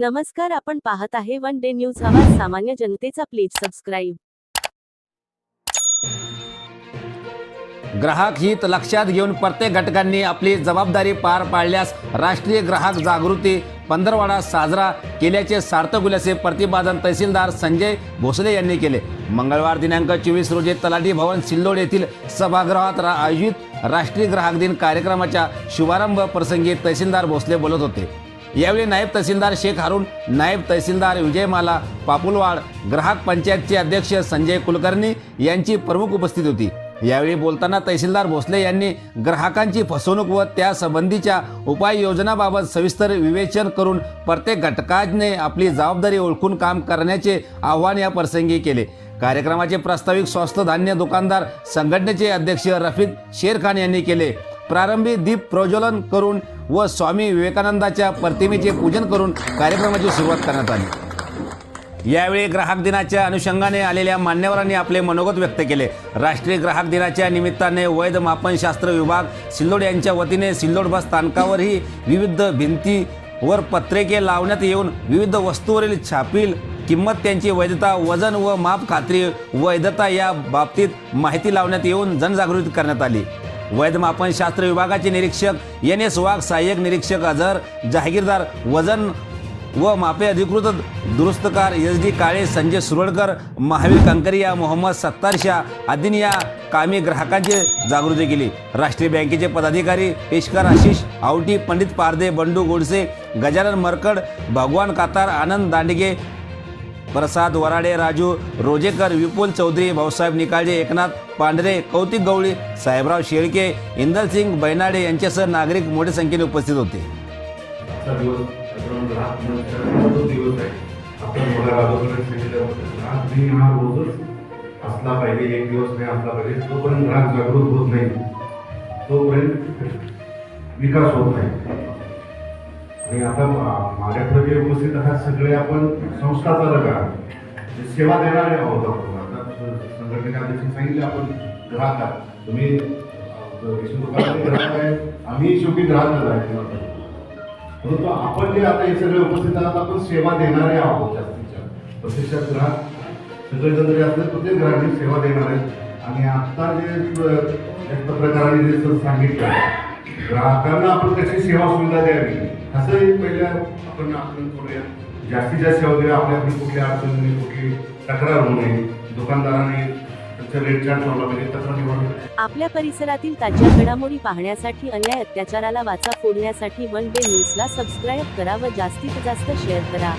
नमस्कार आपण पाहत आहे वन डे न्यूज. आवाज सामान्य जनतेचा प्लीज सबस्क्राईब. ग्राहक हित लक्षात घेऊन प्रत्येक घटकांनी आपली जबाबदारी पार पाडल्यास राष्ट्रीय ग्राहक जागृती पंधरवाडा साजरा केल्याचे सार्थक प्रतिपादन तहसीलदार संजय भोसले यांनी केले. मंगळवार दिनांक चोवीस रोजी तलाठी भवन सिल्लोड येथील सभागृहात रा- आयोजित राष्ट्रीय ग्राहक दिन कार्यक्रमाच्या शुभारंभ प्रसंगी तहसीलदार भोसले बोलत होते. यावेळी नायब तहसीलदार शेख हारून नायब तहसीलदार विजयमाला पापुलवाड ग्राहक पंचायतचे अध्यक्ष संजय कुलकर्णी यांची प्रमुख उपस्थिती होती. यावेळी बोलताना तहसीलदार भोसले यांनी ग्राहकांची फसवणूक व त्यासंबंधीच्या उपाययोजनाबाबत सविस्तर विवेचन करून प्रत्येक घटकाने आपली जबाबदारी ओळखून काम करण्याचे आव्हान या प्रसंगी केले. कार्यक्रमाचे प्रास्ताविक स्वस्त धान्य दुकानदार संघटनेचे अध्यक्ष रफीद शेर खान यांनी केले. प्रारंभी दीप प्रज्वलन करून व स्वामी विवेकानंदाच्या प्रतिमेचे पूजन करून कार्यक्रमाची सुरुवात करण्यात आली. यावेळी ग्राहक दिनाच्या अनुषंगाने आलेल्या मान्यवरांनी आपले मनोगत व्यक्त केले. राष्ट्रीय ग्राहक दिनाच्या निमित्ताने वैध मापनशास्त्र विभाग सिल्लोड यांच्या वतीने सिल्लोड बस स्थानकावरही विविध भिंतीवर पत्रिके लावण्यात येऊन विविध वस्तूवरील छापील किंमत त्यांची वैधता वजन व माप खात्री वैधता या बाबतीत माहिती लावण्यात येऊन जनजागृती करण्यात आली. वैधमापन शास्त्र विभागाचे निरीक्षक एन एस वाघ सहाय्यक निरीक्षक अझर जहागीरदार वजन व मापे अधिकृत दुरुस्तकार एस डी काळे संजय सुरळकर महावीर कंकरिया मोहम्मद सत्तार शाह आदींनी या कामी ग्राहकांची जागृती केली. राष्ट्रीय बँकेचे पदाधिकारी पेशकार आशिष आवटी पंडित पारदे बंडू गोडसे गजानन मरकड भगवान कातार आनंद दांडगे प्रसाद वराडे राजू रोजेकर विपुल चौधरी भाऊसाहेब निकाळजे एकनाथ पांढरे कौतिक गवळी साहेबराव शेळके इंदरसिंग बैनाडे यांच्यासह नागरिक मोठ्या संख्येने उपस्थित होते. असला पाहिजे एक दिवस नाही असला पाहिजे तोपर्यंत ग्राहक जागृत होत नाही. तोपर्यंत विकास होत नाही. आणि आता माझ्याकडे जे उपस्थित आहात सगळे आपण संस्था चालक आहात सेवा देणारे आहोत आपण. आता स- संघटनेच्या अध्यक्ष सांगितले आपण ग्राहक आहात. तुम्ही ग्राहक आहे. आम्ही शेवटी ग्राहकच आहे परंतु आपण जे आता हे सगळे उपस्थित आहात आपण सेवा देणारे आहोत जास्तीत जास्त. प्रत्यक्षात ग्राहक सगळेजण जे असतात प्रत्येक ग्राहकांची सेवा देणार. आहेत आणि आता जे पत्रकारांनी जे सांगितलं ग्राहकांना आपण कशी सेवा सुविधा द्यावी. असंही पहिल्या आपण आपण करूया. जास्तीत जास्त सेवा द्या आपल्याकडे कुठल्या अडचणी कुठली तक्रार होऊ नये. दुकानदाराने आपल्या परिसरातील ताज्या घडामोडी पाहण्यासाठी अन्याय अत्याचाराला वाचा फोडण्यासाठी वन डे न्यूजला सबस्क्राईब करा व जास्तीत जास्त शेअर करा.